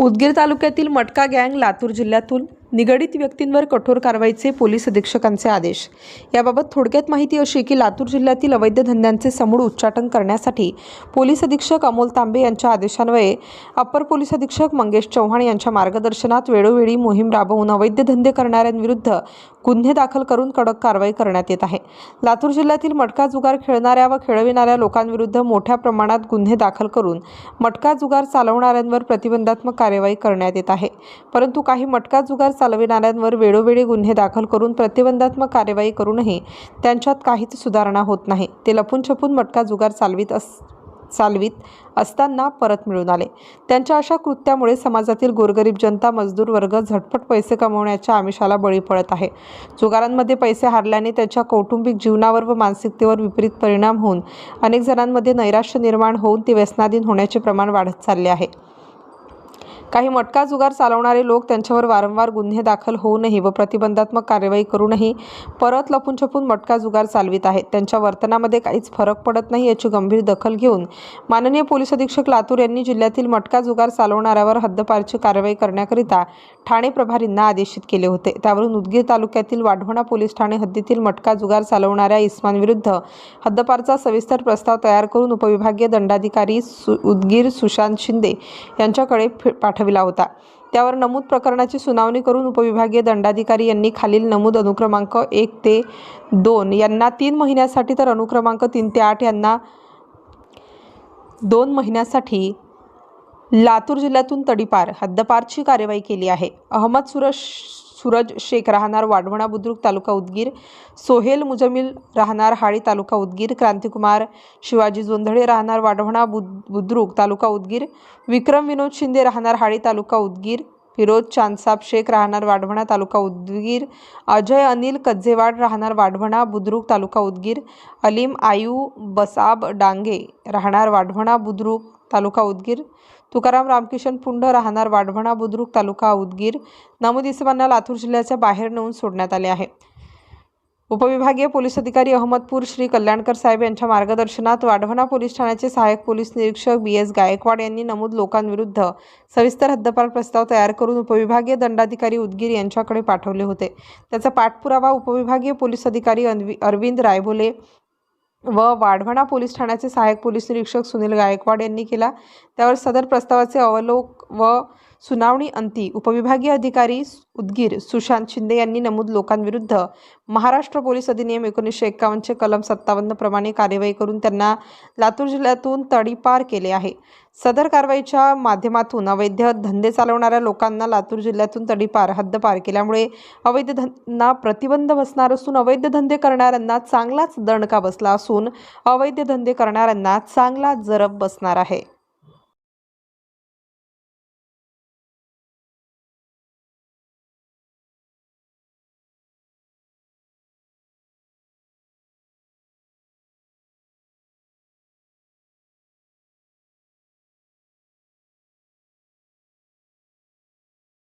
उदगीर तालुक्यातील मटका गँग लातूर जिल्ह्यातून निगडित व्यक्तींवर कठोर कारवाईचे पोलीस अधीक्षकांचे आदेश. याबाबत थोडक्यात माहिती अशी की लातूर जिल्ह्यातील अवैध धंद्यांचे समूळ उच्चाटन करण्यासाठी पोलीस अधीक्षक अमोल तांबे यांच्या आदेशान्वये अप्पर पोलीस अधीक्षक मंगेश चव्हाण यांच्या मार्गदर्शनात वेळोवेळी मोहीम राबवून अवैध धंदे करणाऱ्यांविरुद्ध गुन्हे दाखल करून कडक कारवाई करण्यात येत आहे. लातूर जिल्ह्यातील मटका जुगार खेळणाऱ्या व खेळविणाऱ्या लोकांविरुद्ध मोठ्या प्रमाणात गुन्हे दाखल करून मटका जुगार चालवणाऱ्यांवर प्रतिबंधात्मक कार्यवाही करण्यात येत आहे. परंतु काही मटका जुगार चालविणाऱ्यांवर वेळोवेळी गुन्हे दाखल करून प्रतिबंधात्मक कार्यवाही करूनही त्यांच्यात काहीच सुधारणा होत नाही. ते लपून छपून मटका जुगार चालवित अस चालवीत असताना परत मिळून आले. त्यांच्या अशा कृत्यामुळे समाजातील गोरगरीब जनता मजदूर वर्ग झटपट पैसे कमवण्याच्या आमिषाला बळी पडत आहे. जुगारांमध्ये पैसे हारल्याने त्यांच्या कौटुंबिक जीवनावर व मानसिकतेवर विपरीत परिणाम होऊन अनेक जणांमध्ये नैराश्य निर्माण होऊन ते व्यसनाधीन होण्याचे प्रमाण वाढत चालले आहे. काही मटका जुगार चालवणारे लोक त्यांच्यावर वारंवार गुन्हे दाखल होऊनही व प्रतिबंधात्मक कार्यवाही करूनही परत लपून छपून मटका जुगार चालवित आहेत. त्यांच्या वर्तनामध्ये काहीच फरक पडत नाही याची गंभीर दखल घेऊन माननीय पोलीस अधीक्षक लातूर यांनी जिल्ह्यातील मटका जुगार चालवणाऱ्यावर हद्दपारची कारवाई करण्याकरिता ठाणे प्रभारींना आदेशित केले होते. त्यावरून उदगीर तालुक्यातील वाढवणा पोलीस ठाणे हद्दीतील मटका जुगार चालवणाऱ्या इस्मांविरुद्ध हद्दपारचा सविस्तर प्रस्ताव तयार करून उपविभागीय दंडाधिकारी सु उदगीर सुशांत शिंदे यांच्याकडे पाठव पाठविला होता. त्यावर नमूद प्रकरणाची सुनावणी करून उपविभागीय दंडाधिकारी यांनी खालील नमूद अनुक्रमांक एक ते दोन यांना तीन महिन्यासाठी तर अनुक्रमांक तीन ते आठ यांना दोन महिन्यासाठी लातूर जिल्ह्यातून तडीपार हद्दपारची कार्यवाही केली आहे. अहमद सुरश सूरज शेख राहणार वाढवणा बुद्रुक तालुका उदगीर सोहेल मुजमिल राहणार हाळी तालुका उदगीर क्रांतिकुमार शिवाजी जोंधळे राहणार वाढवणा बुद्रुक तालुका उदगीर विक्रम विनोद शिंदे राहणार हाळी तालुका उदगीर फिरोज चांदसाब शेख राहणार वाढवणा तालुका उदगीर अजय अनिल कज्जेवाड राहणार वाढवणा बुद्रुक तालुका उदगीर अलीम आयू बसाब डांगे राहणार वाढवणा बुद्रुक तालुका उदगीर तुकाराम रामकिशन पुंड राहणार वाढवणा बुद्रुक तालुका उदगीर. नमूद इसमांना लातूर जिल्ह्याच्या बाहेर नेऊन सोडण्यात आले आहे. उपविभागीय पोलीस अधिकारी अहमदपूर श्री कल्याणकर साहेब यांच्या मार्गदर्शनात वाढवणा पोलीस ठाण्याचे सहाय्यक पोलीस निरीक्षक बी एस गायकवाड यांनी नमूद लोकांविरुद्ध सविस्तर हद्दपार प्रस्ताव तयार करून उपविभागीय दंडाधिकारी उदगीर यांच्याकडे पाठवले होते. त्याचा पाठपुरावा उपविभागीय पोलीस अधिकारी अरविंद रायबोले व वाढवणा पोलीस ठाण्याचे सहाय्यक पोलीस निरीक्षक सुनील गायकवाड यांनी केला. त्यावर सदर प्रस्तावाचे अवलोक व सुनावणी अंती उपविभागीय अधिकारी उदगीर सुशांत शिंदे यांनी नमूद लोकांविरुद्ध महाराष्ट्र पोलीस अधिनियम एकोणीसशे एक्कावन्नचे कलम सत्तावन्न प्रमाणे कार्यवाही करून त्यांना लातूर जिल्ह्यातून तडीपार केले आहे. सदर कारवाईच्या माध्यमातून अवैध धंदे चालवणाऱ्या लोकांना लातूर जिल्ह्यातून तडीपार हद्दपार केल्यामुळे अवैध धंदा प्रतिबंध बसणार असून अवैध धंदे करणाऱ्यांना चांगलाच दणका बसला असून अवैध धंदे करणाऱ्यांना चांगला जरब बसणार आहे.